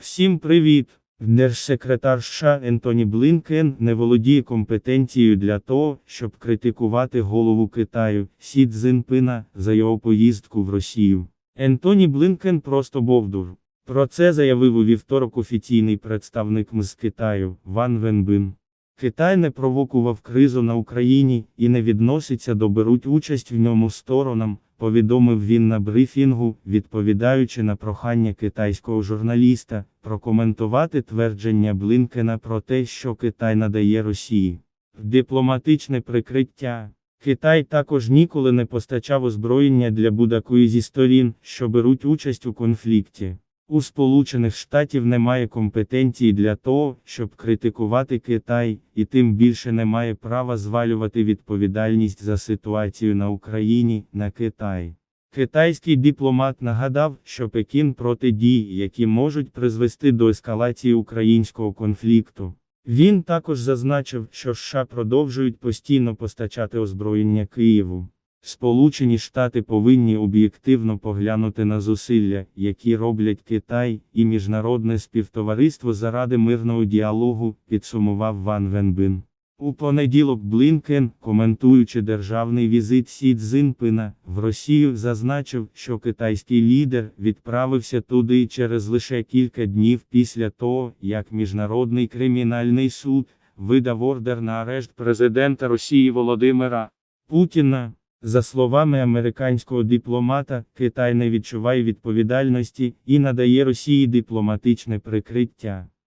Всім привіт! Держсекретар США Ентоні Блинкен не володіє компетенцією для того, щоб критикувати голову Китаю Сі Цзиньпина за його поїздку в Росію. Ентоні Блинкен просто бовдур. Про це заявив у вівторок офіційний представник МЗ Китаю Ван Венбин. Китай не провокував кризу на Україні і не відноситься до беруть участь в ньому сторонам, повідомив він на брифінгу, відповідаючи на прохання китайського журналіста прокоментувати твердження Блинкена про те, що Китай надає Росії. Дипломатичне прикриття. Китай також ніколи не постачав озброєння для будь-якої зі сторін, що беруть участь у конфлікті. У Сполучених Штатів немає компетенції для того, щоб критикувати Китай, і тим більше немає права звалювати відповідальність за ситуацію на Україні на Китай. Китайський дипломат нагадав, що Пекін проти дій, які можуть призвести до ескалації українського конфлікту. Він також зазначив, що США продовжують постійно постачати озброєння Києву. Сполучені Штати повинні об'єктивно поглянути на зусилля, які роблять Китай і міжнародне співтовариство заради мирного діалогу, підсумував Ван Венбин. У понеділок Блинкен, коментуючи державний візит Сі Цзиньпина в Росію, зазначив, що китайський лідер відправився туди через лише кілька днів після того, як Міжнародний кримінальний суд видав ордер на арешт президента Росії Володимира Путіна. За словами американського дипломата, Китай не відчуває відповідальності і надає Росії дипломатичне прикриття.